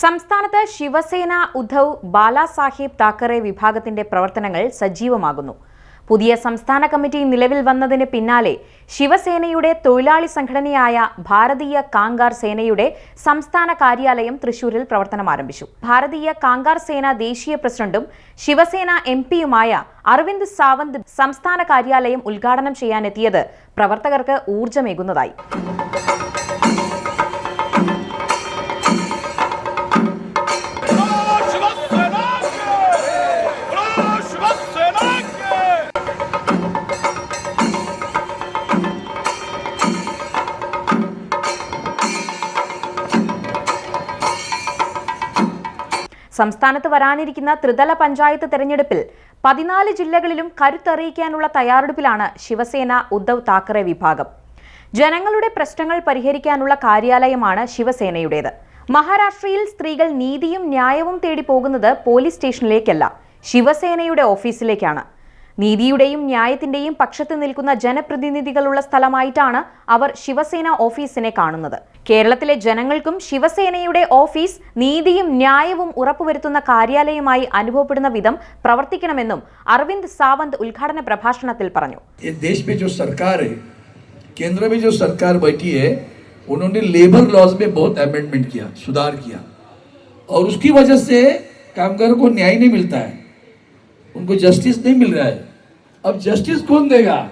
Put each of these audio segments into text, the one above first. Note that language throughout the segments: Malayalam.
സംസ്ഥാനത്ത് ശിവസേന ഉദ്ധവ് ബാലാസാഹിബ് താക്കറെ വിഭാഗത്തിന്റെ പ്രവർത്തനങ്ങൾ സജീവമാകുന്നു. പുതിയ സംസ്ഥാന കമ്മിറ്റി നിലവിൽ വന്നതിന് പിന്നാലെ ശിവസേനയുടെ തൊഴിലാളി സംഘടനയായ ഭാരതീയ കാങ്കാർ സേനയുടെ സംസ്ഥാന കാര്യാലയം തൃശൂരിൽ പ്രവർത്തനം ആരംഭിച്ചു. ഭാരതീയ കാങ്കാർ സേന ദേശീയ പ്രസിഡന്റും ശിവസേന എം പിയുമായ അരവിന്ദ് സാവന്ത് സംസ്ഥാന കാര്യാലയം ഉദ്ഘാടനം ചെയ്യാനെത്തിയത് പ്രവർത്തകർക്ക് ഊർജമേകുന്നതായി. സംസ്ഥാനത്ത് വരാനിരിക്കുന്ന ത്രിതല പഞ്ചായത്ത് തെരഞ്ഞെടുപ്പിൽ പതിനാല് ജില്ലകളിലും കരുത്തറിയിക്കാനുള്ള തയ്യാറെടുപ്പിലാണ് ശിവസേന ഉദ്ധവ് താക്കറെ വിഭാഗം. ജനങ്ങളുടെ പ്രശ്നങ്ങൾ പരിഹരിക്കാനുള്ള കാര്യാലയമാണ് ശിവസേനയുടേത്. മഹാരാഷ്ട്രയിൽ സ്ത്രീകൾ നീതിയും ന്യായവും തേടി പോകുന്നത് പോലീസ് സ്റ്റേഷനിലേക്കല്ല ശിവസേനയുടെ ഓഫീസിലേക്കാണ്. നീതിയുടെയും ന്യായത്തിന്റെയും പക്ഷത്ത് നിൽക്കുന്ന ജനപ്രതിനിധികളുള്ള സ്ഥലമായിട്ടാണ് അവർ ശിവസേന ഓഫീസിനെ കാണുന്നത് കേരളത്തിലെ ജനങ്ങൾക്കും ശിവസേനയുടെ ഓഫീസ് നീതിയും ന്യായവും ഉറപ്പുവരുത്തുന്ന കാര്യാലയമായി അനുഭവപ്പെടുന്ന വിധം പ്രവർത്തിക്കണമെന്നും അരവിന്ദ് സാവന്ത് ഉദ്ഘാടന പ്രഭാഷണത്തിൽ പറഞ്ഞു ये देश में जो सरकार है केंद्र में जो सरकार बैठी है उन्होंने लेबर लॉज में बहुत अमेंडमेंट किया सुधार किया और उसकी वजह से कामगारों को न्याय नहीं मिलता है उनको जस्टिस नहीं मिल रहा है। अब जस्टिस कौन देगा?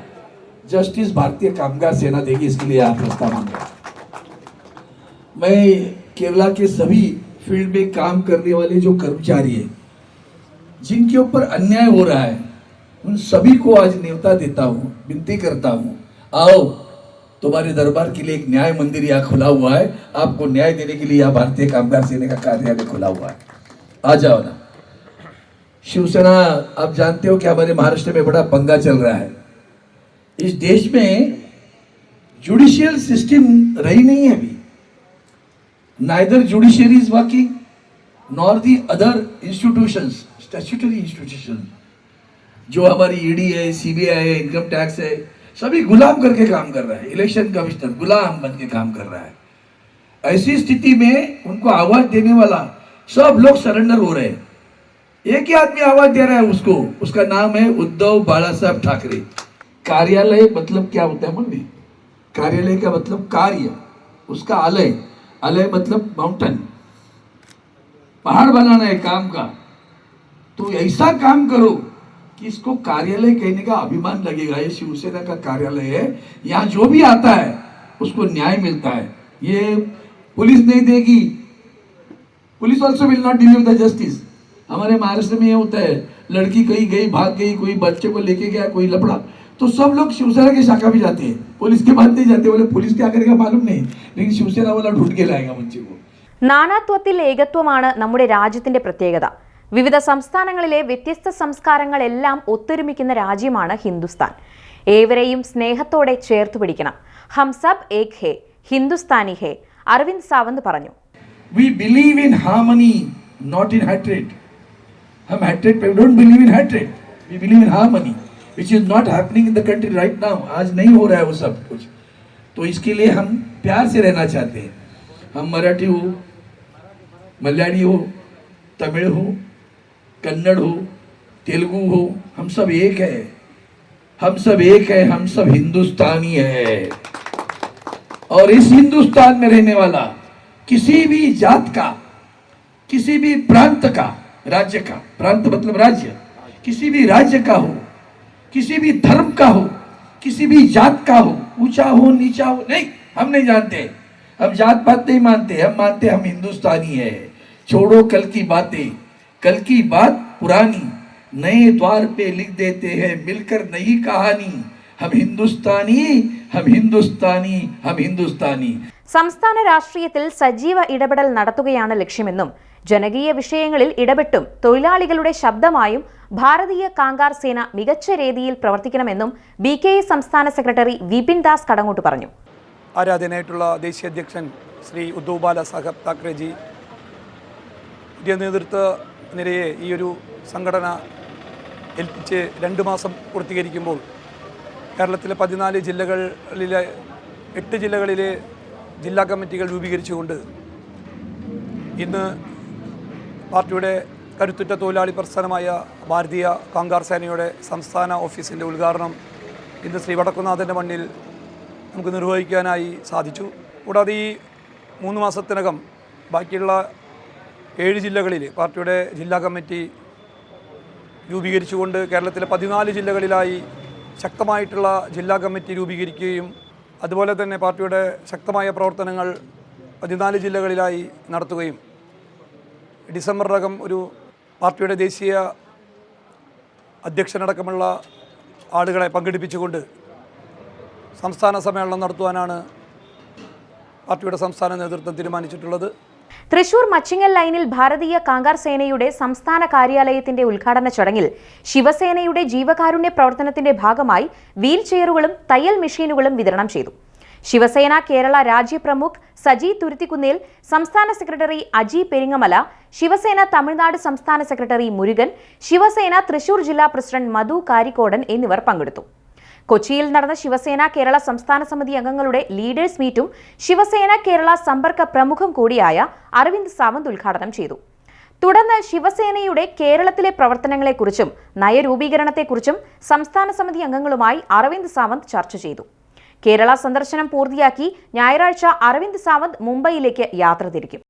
जस्टिस भारतीय कामगार सेना देगी, इसके लिए आप प्रस्ताव मांग। मैं केरला के सभी फ़ील्ड में काम करने वाले जो कर्मचारी हैं, जिनके ऊपर अन्याय हो रहा है, उन सभी को आज न्योता देता हूँ, विनती करता हूँ, आओ, तुम्हारे दरबार के लिए एक न्याय मंदिर यहाँ खुला हुआ है, आपको न्याय देने के लिए यहाँ भारतीय कामगार सेना का कार्यालय खुला हुआ है। आ जाओ ना। शिवसेना, आप जानते हो कि हमारे महाराष्ट्र में बड़ा पंगा चल रहा है। इस देश में जुडिशियल सिस्टम रही नहीं है अभी। Neither judiciary is working nor the other institutions, statutory institutions, जो हमारी ईडी है सीबीआई है इनकम टैक्स है, सभी गुलाम करके काम कर रहा है। इलेक्शन कमिश्नर गुलाम बन के काम कर रहा है। ऐसी स्थिति में उनको आवाज़ देने वाला सब लोग सरेंडर हो रहे हैं। एक ही आदमी आवाज़ दे रहा है उसको। उसका नाम है उद्धव बाला साहब ठाकरे। कार्यालय मतलब क्या होता है मुन्नी कार्यालय का मतलब कार्य, उसका आलय। आलय मतलब माउंटेन पहाड़ बनाना है काम का। तो ऐसा काम करो कि इसको कार्यालय कहने का अभिमान लगेगा। ये शिवसेना का कार्यालय है। यहाँ जो भी आता है, उसको न्याय मिलता है। ये पुलिस नहीं देगी। Police also will not deliver the justice हमारे महाराष्ट्र में ये होता है लड़की कहीं गई भाग गई कोई बच्चे को लेके गया कोई लपड़ा तो सब लोग शिवसेना की शाखा भी जाते हैं पुलिस के बाद नहीं जाते बोले पुलिस क्या करेगा मालूम नहीं लेकिन शिवसेना वाला ढूंढ के लाएगा बच्चे को നാനാത്വത്തിൽ ഏകത്വമാണ് നമ്മുടെ രാജ്യത്തിന്റെ പ്രത്യേകത വിവിധ സംസ്ഥാനങ്ങളിലെ വ്യത്യസ്ത സംസ്കാരങ്ങളെല്ലാം ഒത്തൊരുമിക്കുന്ന രാജ്യമാണ് ഹിന്ദുസ്ഥാൻ ഏവരെയും സ്നേഹത്തോടെ ചേർത്ത് പിടിക്കണം ഹം സബ് ഏക് ഹേ ഹിന്ദുസ്ഥാനി ഹേ അരവിന്ദ് സാവന്ത് പറഞ്ഞു We believe in harmony, not in hatred. हम hatred पे don't believe in hatred. We believe in harmony, which is not happening in the country right now. आज नहीं हो रहा है वो सब कुछ तो इसके लिए हम प्यार से रहना चाहते हैं हम मराठी हो मलयाली हो तमिल हो कन्नड़ हो तेलुगु हो हम सब एक है हम सब एक है हम सब हिंदुस्तानी है और इस हिंदुस्तान में रहने वाला किसी भी जात का किसी भी प्रांत का राज्य का, प्रांत मतलब राज्य। किसी भी राज्य का हो, किसी भी धर्म का हो, किसी भी जात का हो, ऊँचा हो, नीचा हो, नहीं, हम नहीं जानते। हम जात पात नहीं मानते, हम मानते हम हिंदुस्तानी है। छोड़ो कल की बातें, कल की बात पुरानी। नए द्वार पे लिख देते हैं, मिलकर नई कहानी। हम हिंदुस्तानी हम हिंदुस्तानी हम हिंदुस्तानी। സംസ്ഥാന രാഷ്ട്രീയത്തിൽ സജീവ ഇടപെടൽ നടത്തുകയാണ് ലക്ഷ്യമെന്നും ജനകീയ വിഷയങ്ങളിൽ ഇടപെട്ടും തൊഴിലാളികളുടെ ശബ്ദമായും ഭാരതീയ കാങ്കാർ സേന മികച്ച രീതിയിൽ പ്രവർത്തിക്കണമെന്നും ബി കെ എ സംസ്ഥാന സെക്രട്ടറി വിപിൻ ദാസ് കടങ്ങോട്ട് പറഞ്ഞു. ആരാധനായിട്ടുള്ള ദേശീയ അധ്യക്ഷൻ ശ്രീ ഉദ്ധവ് സാഹബ് താക്കറെജി പുതിയ നേതൃത്വ നിരയെ ഈ ഒരു സംഘടന ഏൽപ്പിച്ച് രണ്ട് മാസം പൂർത്തീകരിക്കുമ്പോൾ കേരളത്തിലെ പതിനാല് ജില്ലകളിലെ എട്ട് ജില്ലകളിലെ ജില്ലാ കമ്മിറ്റികൾ രൂപീകരിച്ചുകൊണ്ട് ഇന്ന് പാർട്ടിയുടെ കരുത്തുറ്റ തൊഴിലാളി പ്രസ്ഥാനമായ ഭാരതീയ കാങ്കാർ സേനയുടെ സംസ്ഥാന ഓഫീസിന്റെ ഉദ്ഘാടനം ഇന്ന് ശ്രീ വടക്കുന്നാഥന്റെ മണ്ണിൽ നമുക്ക് നിർവഹിക്കാനായി സാധിച്ചു. കൂടാതെ ഈ മൂന്ന് മാസത്തിനകം ബാക്കിയുള്ള ഏഴ് ജില്ലകളിൽ പാർട്ടിയുടെ ജില്ലാ കമ്മിറ്റി രൂപീകരിച്ചുകൊണ്ട് കേരളത്തിലെ പതിനാല് ജില്ലകളിലായി ശക്തമായിട്ടുള്ള ജില്ലാ കമ്മിറ്റി രൂപീകരിക്കുകയും അതുപോലെ തന്നെ പാർട്ടിയുടെ ശക്തമായ പ്രവർത്തനങ്ങൾ പതിനാല് ജില്ലകളിലായി നടത്തുകയും ഡിസംബറിനകം ഒരു പാർട്ടിയുടെ ദേശീയ അധ്യക്ഷനടക്കമുള്ള ആളുകളെ പങ്കെടുപ്പിച്ചുകൊണ്ട് സംസ്ഥാന സമ്മേളനം നടത്തുവാനാണ് പാർട്ടിയുടെ സംസ്ഥാന നേതൃത്വം തീരുമാനിച്ചിട്ടുള്ളത്. തൃശൂർ മച്ചിങ്ങൽ ലൈനിൽ ഭാരതീയ കാങ്കാർ സേനയുടെ സംസ്ഥാന കാര്യാലയത്തിന്റെ ഉദ്ഘാടന ചടങ്ങിൽ ശിവസേനയുടെ ജീവകാരുണ്യ പ്രവർത്തനത്തിന്റെ ഭാഗമായി വീൽ ചെയറുകളും തയ്യൽ മെഷീനുകളും വിതരണം ചെയ്തു. ശിവസേന കേരള രാജ്യ പ്രമുഖ് സജി തുരുത്തിക്കുന്നേൽ സംസ്ഥാന സെക്രട്ടറി അജി പെരിങ്ങമല ശിവസേന തമിഴ്നാട് സംസ്ഥാന സെക്രട്ടറി മുരുകൻ ശിവസേന തൃശൂർ ജില്ലാ പ്രസിഡന്റ് മധു കാരിക്കോടൻ എന്നിവർ പങ്കെടുത്തു. കൊച്ചിയിൽ നടന്ന ശിവസേന കേരള സംസ്ഥാന സമിതി അംഗങ്ങളുടെ ലീഡേഴ്സ് മീറ്റും ശിവസേന കേരള സമ്പർക്ക പ്രമുഖം കൂടിയായ അരവിന്ദ് സാവന്ത് ഉദ്ഘാടനം ചെയ്തു. തുടർന്ന് ശിവസേനയുടെ കേരളത്തിലെ പ്രവർത്തനങ്ങളെക്കുറിച്ചും നയരൂപീകരണത്തെക്കുറിച്ചും സംസ്ഥാന സമിതി അംഗങ്ങളുമായി അരവിന്ദ് സാവന്ത് ചർച്ച ചെയ്തു. കേരള സന്ദർശനം പൂർത്തിയാക്കി ഞായറാഴ്ച അരവിന്ദ് സാവന്ത് മുംബൈയിലേക്ക് യാത്ര തിരിക്കും.